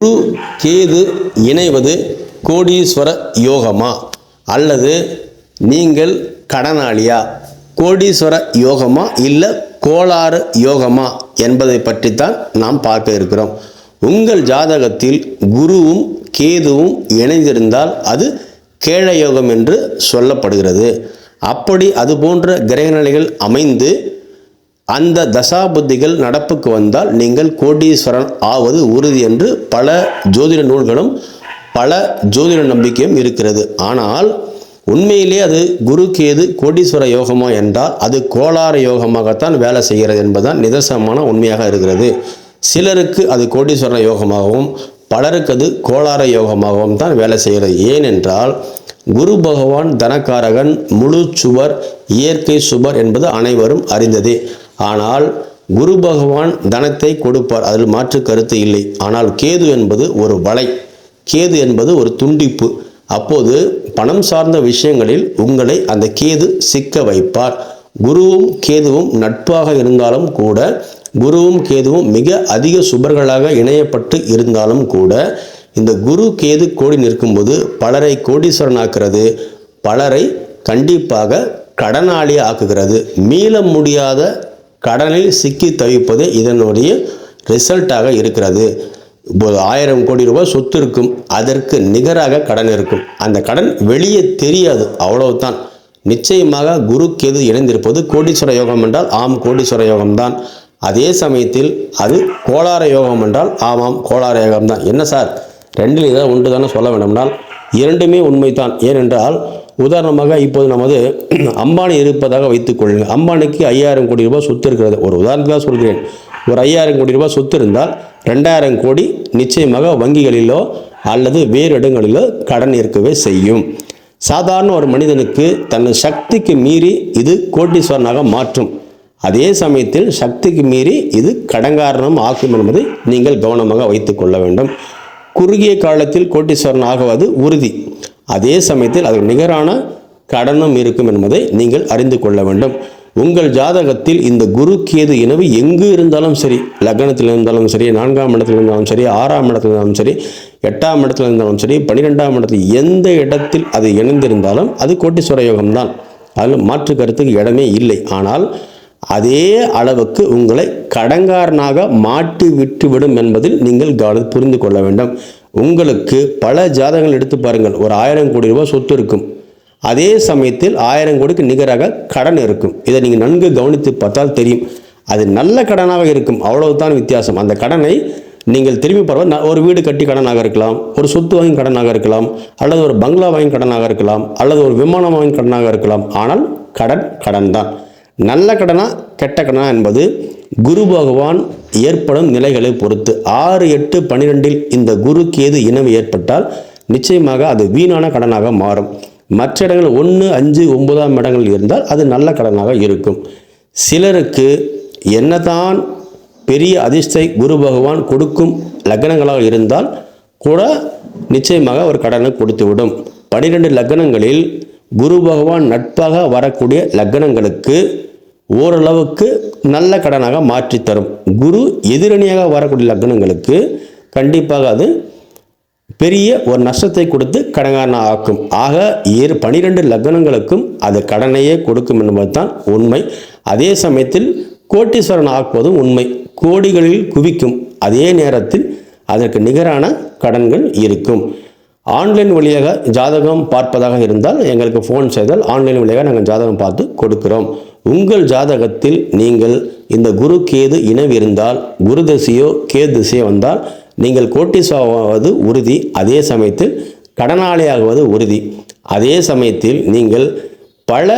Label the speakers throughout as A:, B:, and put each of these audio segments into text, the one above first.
A: குரு கேது இணைவது கோடீஸ்வர யோகமா? அல்லது நீங்கள் கடனாளியா? கோடீஸ்வர யோகமா இல்லை கோளாறு யோகமா என்பதை பற்றித்தான் நாம் பார்க்க இருக்கிறோம். உங்கள் ஜாதகத்தில் குருவும் கேதுவும் இணைந்திருந்தால் அது கேழ யோகம் என்று சொல்லப்படுகிறது. அப்படி அது போன்ற கிரக நிலைகள் அமைந்து அந்த தசாபுத்திகள் நடப்புக்கு வந்தால் நீங்கள் கோடீஸ்வரன் ஆவது உறுதி என்று பல ஜோதிட நூல்களும் பல ஜோதிட நம்பிக்கையும் இருக்கிறது. ஆனால் உண்மையிலே அது குரு கேது கோடீஸ்வர யோகமா என்றால் அது கோளாறு யோகமாகத்தான் வேலை செய்கிறது என்பதுதான் நிதர்சனமான உண்மையாக இருக்கிறது. சிலருக்கு அது கோடீஸ்வர யோகமாகவும் பலருக்கு அது கோளார யோகமாகவும் தான் வேலை செய்கிறது. ஏனென்றால் குரு பகவான் தனக்காரகன் முழு சுவர் இயற்கை சுவர் என்பது அனைவரும் அறிந்ததே. ஆனால் குரு பகவான் தனத்தை கொடுப்பார். அதில் மாற்று கருத்து இல்லை. ஆனால் கேது என்பது ஒரு வலை. கேது என்பது ஒரு துண்டிப்பு. அப்போது பணம் சார்ந்த விஷயங்களில் உங்களை அந்த கேது சிக்க வைப்பார். குருவும் கேதுவும் நட்பாக இருந்தாலும் கூட குருவும் கேதுவும் மிக அதிக சுபர்களாக இணையப்பட்டு இருந்தாலும் கூட இந்த குரு கேது கோடி நிற்கும்போது பலரை கோடீஸ்வரனாக்குறது பலரை கண்டிப்பாக கடனாளி ஆக்குகிறது மீள முடியாத கடனில் சிக்கி தவிப்பது இதனுடைய ரிசல்ட்டாக இருக்கிறது. இப்போது ஆயிரம் கோடி ரூபாய் சொத்து இருக்கும். அதற்கு நிகராக கடன் இருக்கும். அந்த கடன் வெளியே தெரியாது. அவ்வளவுதான். நிச்சயமாக குரு கேது இணைந்திருப்பது கோடீஸ்வர யோகம் என்றால் ஆம் கோடீஸ்வர யோகம்தான் அதே சமயத்தில் அது கோளார யோகம் என்றால் ஆமாம் கோளார யோகம் தான். என்ன சார்? ரெண்டில் ஏதாவது ஒன்று தானே சொல்ல வேண்டும்னால் இரண்டுமே உண்மைதான். ஏனென்றால் உதாரணமாக இப்போது நமது அம்பானி இருப்பதாக வைத்துக் கொள்ளுங்கள். அம்பானிக்கு ஐயாயிரம் கோடி ரூபாய் சொத்து இருக்கிறது. ஒரு உதாரணத்துக்காக சொல்கிறேன். ஒரு ஐயாயிரம் கோடி ரூபாய் சொத்து இருந்தால் ரெண்டாயிரம் கோடி நிச்சயமாக வங்கிகளிலோ அல்லது வேறு இடங்களிலோ கடன் இருக்கவே செய்யும். சாதாரண ஒரு மனிதனுக்கு தன் சக்திக்கு மீறி இது கோட்டீஸ்வரனாக மாற்றும். அதே சமயத்தில் சக்திக்கு மீறி இது கடங்காரணம் ஆக்கும் என்பதை நீங்கள் கவனமாக வைத்துக் கொள்ள வேண்டும். குறுகிய காலத்தில் கோட்டீஸ்வரன் ஆகுவது உறுதி. அதே சமயத்தில் அதற்கு நிகரான கடனும் இருக்கும் என்பதை நீங்கள் அறிந்து கொள்ள வேண்டும். உங்கள் ஜாதகத்தில் இந்த குரு கேது இனவு எங்கு இருந்தாலும் சரி லக்னத்தில் இருந்தாலும் சரி நான்காம் இடத்தில் இருந்தாலும் சரி ஆறாம் இடத்துல இருந்தாலும் சரி எட்டாம் இடத்துல இருந்தாலும் சரி பன்னிரெண்டாம் இடத்தில் எந்த இடத்தில் அது இணைந்திருந்தாலும் அது கோட்டீஸ்வர யோகம்தான். அதில் மாற்று கருத்துக்கு இடமே இல்லை. ஆனால் அதே அளவுக்கு உங்களை கடங்காரனாக மாட்டி விட்டுவிடும் என்பதில் நீங்கள் கவனம் புரிந்து கொள்ள வேண்டும். உங்களுக்கு பல ஜாதகங்கள் எடுத்து பாருங்கள். ஒரு ஆயிரம் கோடி ரூபாய் சொத்து இருக்கும். அதே சமயத்தில் ஆயிரம் கோடிக்கு நிகராக கடன் இருக்கும். இதை நீங்கள் நன்கு கவனித்து பார்த்தால் தெரியும். அது நல்ல கடனாக இருக்கும். அவ்வளவுதான் வித்தியாசம். அந்த கடனை நீங்கள் திரும்பி பரவ ஒரு வீடு கட்டி கடனாக இருக்கலாம். ஒரு சொத்து வாங்கி கடனாக இருக்கலாம். அல்லது ஒரு பங்களா வாங்கி கடனாக இருக்கலாம். அல்லது ஒரு விமானம் வாங்கி கடனாக இருக்கலாம். ஆனால் கடன் கடன் தான் நல்ல கடனா கெட்ட கடனா என்பது குரு பகவான் ஏற்படும் நிலைகளை பொறுத்து. ஆறு எட்டு பன்னிரெண்டில் இந்த குரு கேது இனவு ஏற்பட்டால் நிச்சயமாக அது வீணான கடனாக மாறும். மற்ற இடங்கள் ஒன்று அஞ்சு ஒன்பதாம் இடங்கள் இருந்தால் அது நல்ல கடனாக இருக்கும். சிலருக்கு என்னதான் பெரிய அதிர்ஷ்டை குரு பகவான் கொடுக்கும் லக்னங்களாக இருந்தால் கூட நிச்சயமாக ஒரு கடனை கொடுத்துவிடும். பனிரெண்டு லக்னங்களில் குரு பகவான் நட்பாக வரக்கூடிய லக்னங்களுக்கு ஓரளவுக்கு நல்ல கடனாக மாற்றி தரும். குரு எதிரணியாக வரக்கூடிய லக்னங்களுக்கு கண்டிப்பாக அது பெரிய ஒரு நஷ்டத்தை கொடுத்து கடங்காரன ஆக்கும். ஆக ஏறு பனிரெண்டு லக்னங்களுக்கும் அது கடனையே கொடுக்கும் என்பதுதான் உண்மை. அதே சமயத்தில் கோட்டீஸ்வரன் ஆக்குவதும் உண்மை. கோடிகளில் குவிக்கும். அதே நேரத்தில் அதற்கு நிகரான கடன்கள் இருக்கும். ஆன்லைன் வழியாக ஜாதகம் பார்ப்பதாக இருந்தால் எங்களுக்கு ஃபோன் செய்தால் ஆன்லைன் வழியாக நாங்கள் ஜாதகம் பார்த்து கொடுக்கிறோம். உங்கள் ஜாதகத்தில் நீங்கள் இந்த குரு கேது இனவு இருந்தால் குரு தசையோ கேது திசையோ வந்தால் நீங்கள் கோட்டிசாவது உறுதி அதே சமயத்தில் கடனாளியாகுவது உறுதி. அதே சமயத்தில் நீங்கள் பல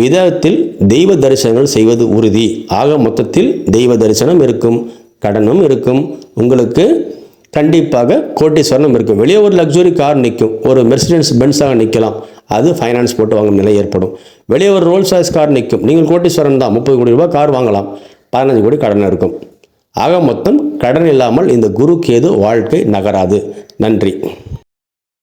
A: விதத்தில் தெய்வ தரிசனங்கள் செய்வது உறுதி. ஆக மொத்தத்தில் தெய்வ தரிசனம் இருக்கும் கடனும் இருக்கும். உங்களுக்கு கண்டிப்பாக கோட்டீஸ்வரனும் இருக்கும். வெளியே ஒரு லக்ஸுரி கார் நிற்கும். ஒரு மெர்சிடன்ஸ் பென்ஸாக நிற்கலாம். அது ஃபைனான்ஸ் போட்டு வாங்கும் நிலை ஏற்படும். வெளியே ஒரு ரோல்ஸ் ராய்ஸ் கார் நிற்கும். நீங்கள் கோட்டீஸ்வரன் தான். முப்பது கோடி ரூபாய் கார் வாங்கலாம். பதினஞ்சு கோடி கடன் இருக்கும். ஆக மொத்தம் கடன் இல்லாமல் இந்த குரு கேது வாழ்க்கை நகராது. நன்றி.